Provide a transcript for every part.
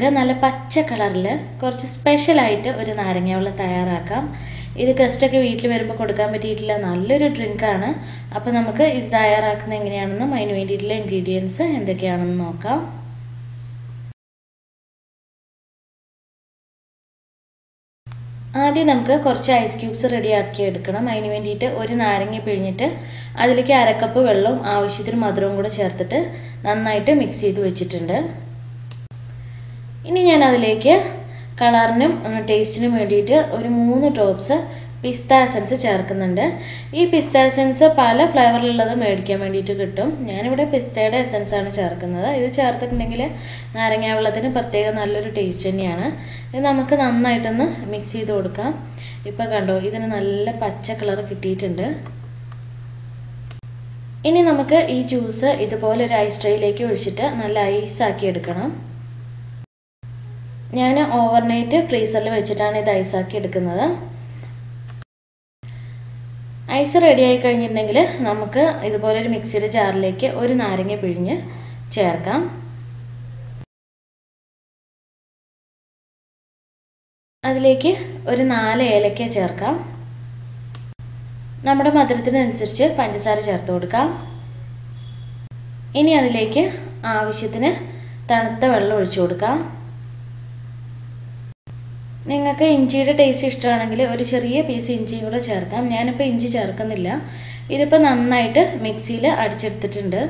നമുക്ക് നല്ല പച്ച കളറിൽ കുറച്ച് സ്പെഷ്യലായിട്ട് ഒരു നാരങ്ങ വെള്ളം തയ്യാറാക്കാം. ഇത് ഗസ്റ്റൊക്കെ വീട്ടിൽ വരുമ്പോൾ കൊടുക്കാൻ പറ്റിയിട്ടില്ല നല്ലൊരു ഡ്രിങ്കാണ് അപ്പോൾ നമുക്ക് ഇത് തയ്യാറാക്കുന്നത് എങ്ങനെയാണെന്നും അതിന് വേണ്ടിയിട്ടുള്ള ഇൻഗ്രീഡിയൻസ് എന്തൊക്കെയാണെന്ന് നോക്കാം. ആദ്യം നമുക്ക് കുറച്ച് ഐസ് ക്യൂബ്സ് റെഡിയാക്കി എടുക്കണം. അതിന് വേണ്ടിയിട്ട് ഒരു നാരങ്ങ പിഴിഞ്ഞിട്ട് അതിലേക്ക് അരക്കപ്പ് വെള്ളവും ആവശ്യത്തിന് മധുരവും കൂടെ ചേർത്തിട്ട് നന്നായിട്ട് മിക്സ് ചെയ്ത് വെച്ചിട്ടുണ്ട്. ഇനി ഞാൻ അതിലേക്ക് കളറിനും ടേസ്റ്റിനും വേണ്ടിയിട്ട് ഒരു മൂന്ന് ഡ്രോപ്സ് പിസ്ത എസൻസ് ചേർക്കുന്നുണ്ട്. ഈ പിസ്ത എസൻസ് പല ഫ്ലേവറിലുള്ളത് മേടിക്കാൻ വേണ്ടിയിട്ട് കിട്ടും. ഞാനിവിടെ പിസ്തയുടെ എസൻസ് ആണ് ചേർക്കുന്നത്. ഇത് ചേർത്തിട്ടുണ്ടെങ്കിൽ നാരങ്ങ വെള്ളത്തിന് പ്രത്യേക നല്ലൊരു ടേസ്റ്റ് തന്നെയാണ്. ഇത് നമുക്ക് നന്നായിട്ടൊന്ന് മിക്സ് ചെയ്ത് കൊടുക്കാം. ഇപ്പോൾ കണ്ടോ ഇതിന് നല്ല പച്ച കളർ കിട്ടിയിട്ടുണ്ട്. ഇനി നമുക്ക് ഈ ജ്യൂസ് ഇതുപോലെ ഒരു ഐസ് ട്രേയിലേക്ക് ഒഴിച്ചിട്ട് നല്ല ഐസാക്കി എടുക്കണം. ഞാൻ ഓവർനൈറ്റ് ഫ്രീസറിൽ വെച്ചിട്ടാണ് ഇത് ഐസാക്കി എടുക്കുന്നത്. ഐസ് റെഡി ആയി കഴിഞ്ഞിട്ടുണ്ടെങ്കിൽ നമുക്ക് ഇതുപോലെ ഒരു മിക്സിയുടെ ജാറിലേക്ക് ഒരു നാരങ്ങ പിഴിഞ്ഞ് ചേർക്കാം. അതിലേക്ക് ഒരു നാല് ഏലക്ക ചേർക്കാം. നമ്മുടെ മധുരത്തിനനുസരിച്ച് പഞ്ചസാര ചേർത്ത് കൊടുക്കാം. ഇനി അതിലേക്ക് ആവശ്യത്തിന് തണുത്ത വെള്ളം ഒഴിച്ചു കൊടുക്കാം. നിങ്ങൾക്ക് ഇഞ്ചിയുടെ ടേസ്റ്റ് ഇഷ്ടമാണെങ്കിൽ ഒരു ചെറിയ പീസ് ഇഞ്ചിയും കൂടെ ചേർക്കാം. ഞാനിപ്പോൾ ഇഞ്ചി ചേർക്കുന്നില്ല. ഇതിപ്പോൾ നന്നായിട്ട് മിക്സിയിൽ അടിച്ചെടുത്തിട്ടുണ്ട്.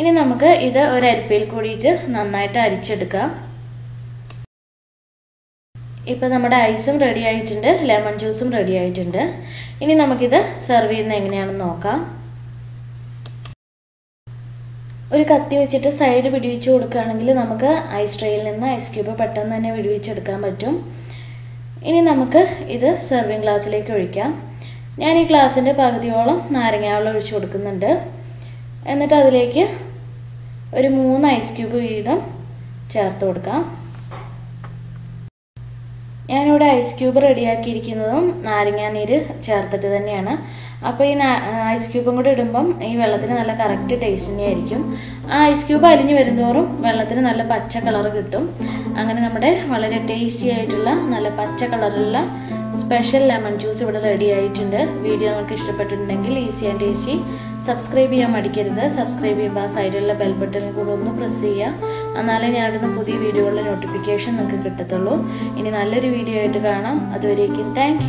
ഇനി നമുക്ക് ഇത് ഒരു അരിപ്പയിൽ കൂടിയിട്ട് നന്നായിട്ട് അരിച്ചെടുക്കാം. ഇപ്പോൾ നമ്മുടെ ഐസും റെഡി ആയിട്ടുണ്ട്. ലെമൺ ജ്യൂസും റെഡി ആയിട്ടുണ്ട്. ഇനി നമുക്കിത് സെർവ് ചെയ്യുന്നത് എങ്ങനെയാണെന്ന് നോക്കാം. ഒരു കത്തി വെച്ചിട്ട് സൈഡ് പിടിവിച്ച് കൊടുക്കുകയാണെങ്കിൽ നമുക്ക് ഐസ് ട്രേയിൽ നിന്ന് ഐസ് ക്യൂബ് പെട്ടെന്ന് തന്നെ വിടുവിച്ചെടുക്കാൻ പറ്റും. ഇനി നമുക്ക് ഇത് സെർവിങ് ഗ്ലാസ്സിലേക്ക് ഒഴിക്കാം. ഞാൻ ഈ ഗ്ലാസിന്റെ പകുതിയോളം നാരങ്ങാവെള്ളം ഒഴിച്ചു കൊടുക്കുന്നുണ്ട്. എന്നിട്ട് അതിലേക്ക് ഒരു മൂന്ന് ഐസ് ക്യൂബ് വീതം ചേർത്ത് കൊടുക്കാം. ഞാനിവിടെ ഐസ് ക്യൂബ് റെഡിയാക്കിയിരിക്കുന്നതും നാരങ്ങാ നീര് ചേർത്തിട്ട് തന്നെയാണ്. അപ്പോൾ ഈ ഐസ് ക്യൂബും കൂടി ഇടുമ്പം ഈ വെള്ളത്തിന് നല്ല കറക്റ്റ് ടേസ്റ്റ് തന്നെയായിരിക്കും ആ ഐസ് ക്യൂബ് അലിഞ്ഞ് വരുന്നതോറും വെള്ളത്തിന് നല്ല പച്ച കളർ കിട്ടും. അങ്ങനെ നമ്മുടെ വളരെ ടേസ്റ്റി ആയിട്ടുള്ള നല്ല പച്ച കളറുള്ള സ്പെഷ്യൽ ലെമൺ ജ്യൂസ് ഇവിടെ റെഡി ആയിട്ടുണ്ട്. വീഡിയോ നിങ്ങൾക്ക് ഇഷ്ടപ്പെട്ടിട്ടുണ്ടെങ്കിൽ ഈസി ആൻഡ് ടേസ്റ്റി സബ്സ്ക്രൈബ് ചെയ്യാൻ മടിക്കരുത്. സബ്സ്ക്രൈബ് ചെയ്യുമ്പോൾ ആ സൈഡിലുള്ള ബെൽ ബട്ടൺ കൂടെ ഒന്ന് പ്രസ് ചെയ്യുക എന്നാലേ ഞാൻ ഇടുന്ന പുതിയ വീഡിയോകളുടെ നോട്ടിഫിക്കേഷൻ നിങ്ങൾക്ക് കിട്ടത്തുള്ളൂ. ഇനി നല്ലൊരു വീഡിയോ ആയിട്ട് കാണാം. അതുവരേക്കും താങ്ക്